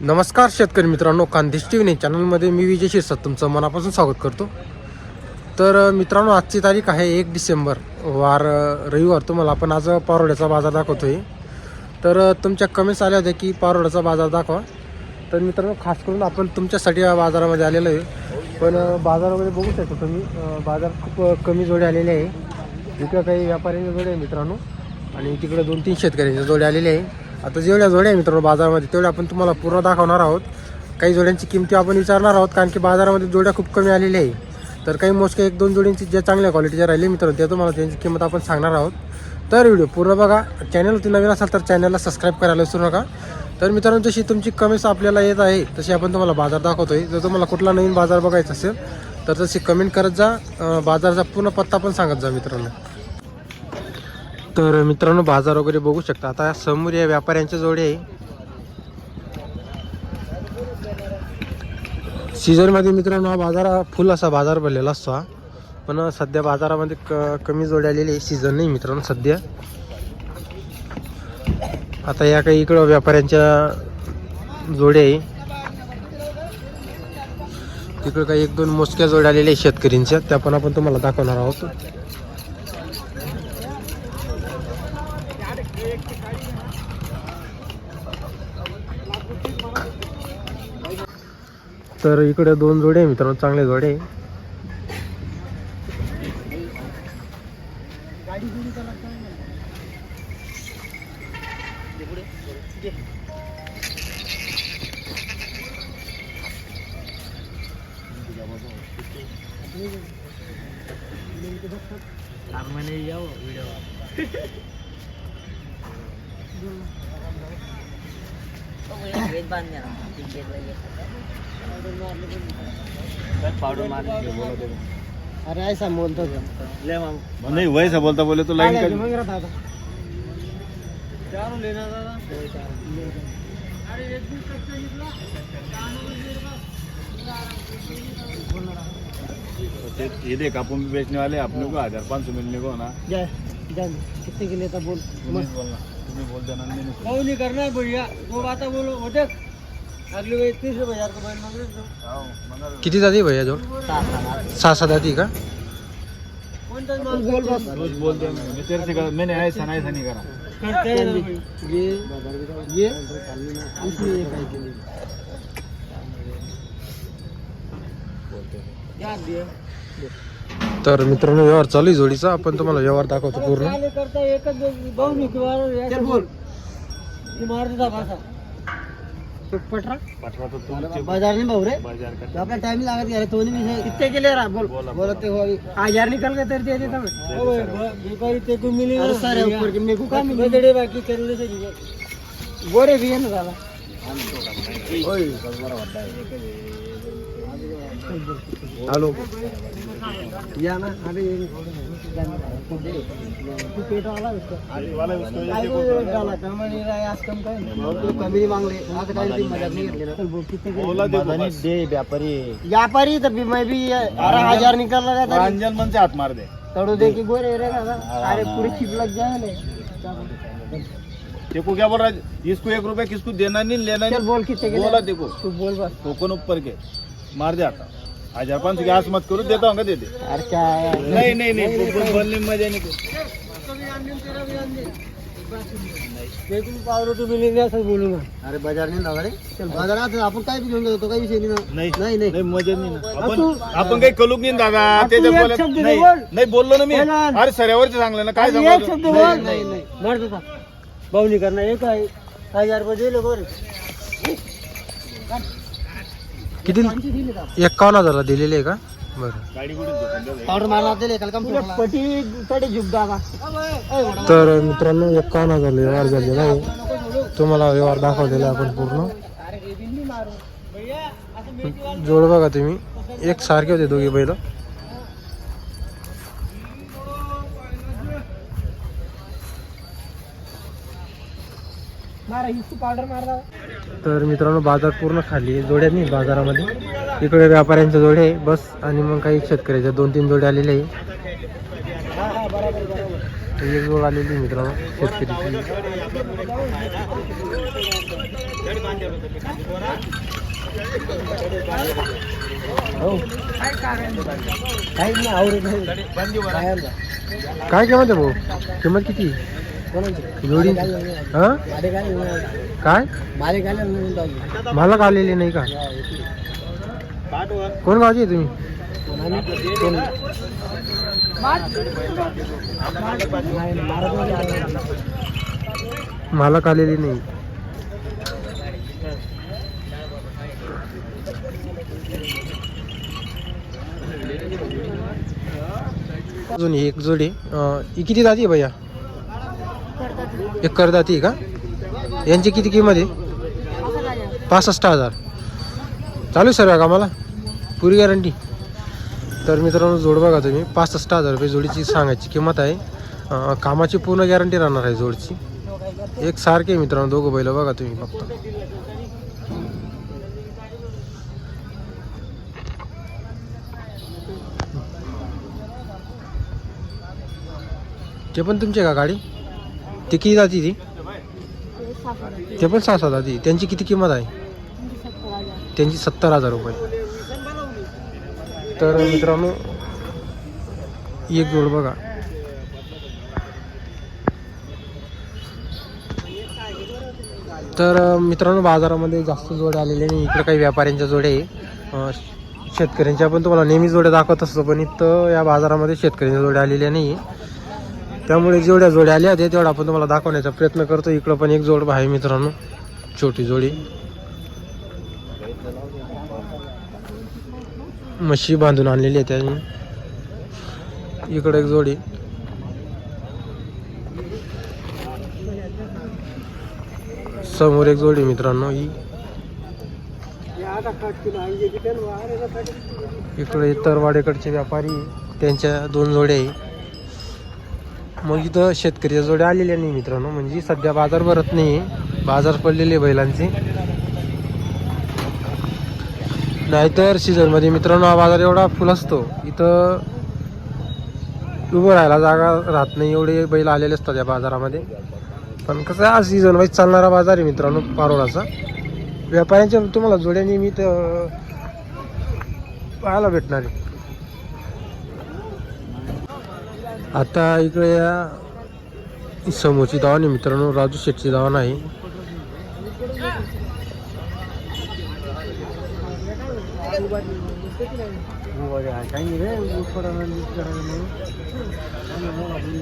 नमस्कार शेतकरी मित्रांनो कांदेश टी व्ही चॅनलमध्ये मी विजय शिरसाट तुमचं मनापासून स्वागत करतो. तर मित्रांनो आजची तारीख आहे एक डिसेंबर. वार रविवार. तुम्हाला आपण आज पारोड्याचा बाजार दाखवतोय. तर तुमच्या कमेंट्स आल्या होत्या की पारोड्याचा बाजार दाखवा. तर मित्रांनो खास करून आपण तुमच्यासाठी या बाजारामध्ये आलेलो आहे. पण बाजारामध्ये बघू शकतो तुम्ही बाजार खूप कमी जोडे आलेले आहे. इकडं काही व्यापाऱ्यांच्या जोडे आहे मित्रांनो. आणि तिकडे दोन तीन शेतकऱ्यांच्या जोडे आलेले आहे. आता जेवढ्या जोड्या आहे मित्रांनो बाजारामध्ये तेवढ्या आपण तुम्हाला पूर्ण दाखवणार आहोत. काही जोड्यांची किमती आपण विचारणार आहोत कारण की बाजारामध्ये जोड्या खूप कमी आलेल्या आहे. तर काही मोजके एक दोन जोडींची ज्या चांगल्या क्वालिटीच्या राहिली मित्रांनो त्या तुम्हाला त्यांची किंमत आपण सांगणार आहोत. तर व्हिडिओ पूर्ण बघा. चॅनलवरती नवीन असाल तर चॅनलला सबस्क्राईब करायला विसरू नका. तर मित्रांनो जशी तुमची कमेंट्स आपल्याला येत आहे तशी आपण तुम्हाला बाजार दाखवतोय. जर तुम्हाला कुठला नवीन बाजार बघायचा असेल तर तशी कमेंट करत जा. बाजारचा पूर्ण पत्ता पण सांगत जा मित्रांनो. तर मित्रांनो बाजार वगैरे बघू शकता. आता समोर या व्यापाऱ्यांच्या जोडे आहे. सीझनमध्ये मित्रांनो हा बाजार हा फुल असा बाजार भरलेला असतो हा. पण सध्या बाजारामध्ये क कमी जोडे आलेली आहे. सीझन नाही मित्रांनो सध्या. आता या काही इकडं व्यापाऱ्यांच्या जोड्या आहे. तिकडं काही एक दोन मोजक्या जोड्या आलेल्या आहेत शेतकऱ्यांच्या. त्या पण आपण तुम्हाला दाखवणार आहोत. तर इकडे दोन जोडे आहे मित्रांनो चांगले जोडे अरे ऐसा बोलतो नहीं वैसा बोलता बोले तो लाइन कर। मग राहता आता चारू लेना दादा ये देख अपन भी बेचने वाले अपने को हज़ार पाँच सौ मिलने को ना। जय जय। कितने के लिए था बोल? बोलना तुम्हें बोल देना नहीं नहीं। कौन नहीं करना है भैया दो बातें बोलो वो देख। अगली तीस हजार बैल मांग दो। किती जाती भैया जोड? सहा सहा जाती का? हो बोल बस रोज बोल दे मैं तेरे हैं मित्रांनो व्यवहार चालू आहे जोडीचा. आपण तुम्हाला व्यवहार दाखवतो पूर्ण. एकच भाऊ निकवार चल मार देता पटरा तो तुम बाज़ार नहीं भाऊ रे। बाज़ार का तो आपला टाइम लागत यार तो नहीं है। कितने के ले रहा बोल। बोलते हो हो हज़ार निकल गए तेरे दे देता मैं ओए बेकारी ते को मिली अरे सारे ऊपर के मेरे को काम मिली? बड़े बाकी करने से गोरे भी है ना दादा। ओए। बड़ा बड़ा ना अरे उसको ये ना चल बोल कितने के? बोला देखो बस। दे व्यापारी. व्यापारी तर भी- मैं भी अरे हजार निकल रहा था अंजल मन से हाथ मार दे. तड़ो दे के गोरे रे ना अरे पूरी चिप लग जाए देखो क्या बोल रहा है इसको एक रुपया किसको देना नहीं लेना नहीं. बोल कितने बोला देखो तू बोल बस. टोकन ऊपर के मार दे आता. हजार पाँच सौ आस मत करो देता हूँ दे दे अरे क्या? है नहीं नहीं नहीं बोल- बोल- बोलने में मजा नहीं बोलूंगा अरे बाजार नाही लावा रे. चल बाजारात आपण काय बी घेऊन जातो तो काही विषय नाही ना. नाही नाही नाही. नाही मजा नाही ना. आपण आपण काही कलूक नाही दादा तू नाही बोल. नाही बोललो ना मी. अरे सऱ्यावरच चांगलं ना काय अरे सांगू एक शब्द तुला? बोल नाही, नाही नाही. नाही. मार देता भाऊ नाही करणार एक आहे. हजार रुपये दिले गोरे किती? एक्कावन्न हजारला दिलेले आहे का? बरं. गाडी कुठे दुकान दे. पावडर मारला दिले काल काम पटी तडे जुग दादा. तर मित्रांनो एक्कावन्न हजार व्यवहार झालेला आहे. तुम्हाला व्यवहार दाखवलेला आपण पूर्ण. जोड बघा तुम्ही. एक सारखे होते दोघे बैल मारा हिस्सू पावडर मारला तर मित्रांनो बाजार पूर्ण खाली आहे. जोड्या नाही बाजारामध्ये. इकडे व्यापाऱ्यांच्या जोड्या आहे बस आणि मग काही शेतकऱ्याच्या दोन तीन जोड्या आलेल्या आहे. एक जोड आलेली आहे मित्रांनो शेतकरी काय हो. काय किंमत आहे भाऊ? किंमत किती? नाही. हा. काय? मालिक आलेलं नाही का. कोण गावची आहे तुम्ही? आणि कोण? नाही, अजून एक जोडी. किती जाती भैया? एक करदाती का? यांची किती किंमत आहे? पासष्ट हजार. चालू सर्व का मला पुरी गॅरंटी तर मित्रांनो जोड बघा तुम्ही. पासष्ट हजार रुपये जोडीची सांगायची किंमत आहे. कामाची पूर्ण गॅरंटी राहणार आहे जोडची. एक सारखे आहे मित्रांनो दोघं बैल बघा तुम्ही फक्त. ते पण तुमचे का गाडी? ते किती जाती ती? ते पण सहा सात जाती. त्यांची किती किंमत आहे? त्यांची सत्तर हजार रुपये. तर मित्रांनो एक जोड बघा. तर मित्रांनो बाजारामध्ये जास्त जोड्या आलेल्या नाही. इकडे काही व्यापाऱ्यांच्या जोड्या आहे. शेतकऱ्यांच्या पण तुम्हाला नेहमी जोड्या दाखवत असतो पण इथं या बाजारामध्ये शेतकऱ्यांच्या जोड्या आलेल्या नाही. त्यामुळे जेवढ्या जोड्या आल्या होत्या तेवढा आपण तुम्हाला दाखवण्याचा प्रयत्न करतो. इकडं पण एक जोड आहे मित्रांनो. छोटी जोडी. म्हशी बांधून आणलेली आहे त्यांनी. इकडं एक जोडी. समोर एक जोडी मित्रांनो ही. इकडे तरवाडेकडचे व्यापारी त्यांच्या दोन जोड्या आहे. मग इथं शेतकऱ्याच्या जोड्या आलेल्या नाही मित्रांनो. म्हणजे सध्या बाजार भरत नाही. बाजार पडलेले बैलांचे. नाहीतर सीझनमध्ये मित्रांनो हा बाजार एवढा फुल असतो. इथं उभं राहायला जागा राहत नाही. एवढे बैल आलेले असतात या बाजारामध्ये. पण कसं आहे, हा सीझन वाईज चालणारा बाजार आहे मित्रांनो पारोळाचा. व्यापाऱ्यांच्या तुम्हाला जोड्या नेहमी पाहायला भेटणार आहे. आता इकडे या समोरची दावण आहे मित्रांनो राजू शेटची दावण आहे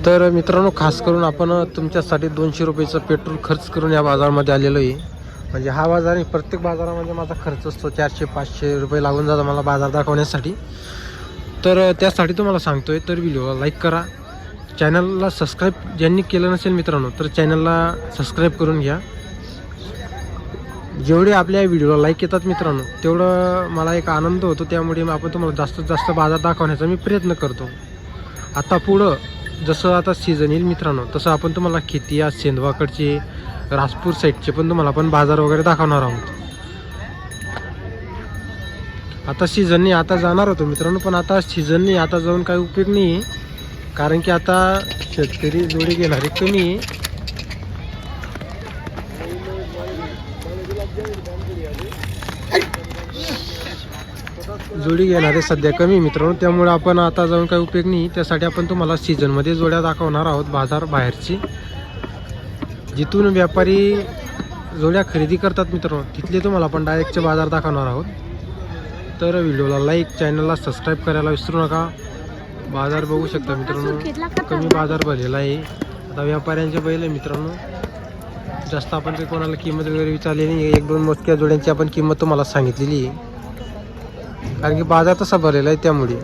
तर मित्रांनो खास करून आपण तुमच्यासाठी दोनशे रुपयेचं पेट्रोल खर्च करून या बाजारामध्ये आलेलो आहे. म्हणजे हा बाजार प्रत्येक बाजारामध्ये माझा खर्च असतो चारशे पाचशे रुपये लागून जातो मला बाजार दाखवण्यासाठी. तर त्यासाठी तुम्हाला सांगतोय तर व्हिडिओला लाईक करा. चॅनलला सबस्क्राईब ज्यांनी केलं नसेल मित्रांनो तर चॅनलला सबस्क्राईब करून घ्या. जेवढे आपल्या व्हिडिओला लाईक येतात मित्रांनो तेवढं मला एक आनंद होतो. त्यामुळे मग आपण तुम्हाला जास्तीत जास्त बाजार दाखवण्याचा मी प्रयत्न करतो. आता पुढं जसं आता सीझन येईल मित्रांनो तसं आपण तुम्हाला खेती या सेंदवाकडचे राजपूर साईडचे पण तुम्हाला आपण बाजार वगैरे दाखवणार आहोत. आता सीझनने आता जाणार होतो मित्रांनो पण आता सीझनने आता जाऊन काही उपयोग नाही आहे. कारण की आता शेतकरी जोडी घेणारे कमी आहे. जोडी घेणारे सध्या कमी मित्रांनो त्यामुळे आपण आता जाऊन काही उपयोग नाही. त्यासाठी आपण तुम्हाला सीझनमध्ये जोड्या दाखवणार आहोत बाजार बाहेरची. जिथून व्यापारी जोड्या खरेदी करतात मित्रांनो तिथले तुम्हाला आपण डायरेक्टचे बाजार दाखवणार आहोत. तर व्हिडिओला लाईक चॅनलला सबस्क्राईब करायला विसरू नका. बाजार बघू शकता मित्रांनो कमी बाजार भरलेला आहे. आता व्यापाऱ्यांचे बैल आहे मित्रांनो. जास्त आपण काही कोणाला किंमत वगैरे विचारली नाही. एक दोन मोजक्या जोड्यांची आपण किंमत तुम्हाला सांगितलेली आहे. कारण की बाजार तसा भरलेला आहे त्यामुळे.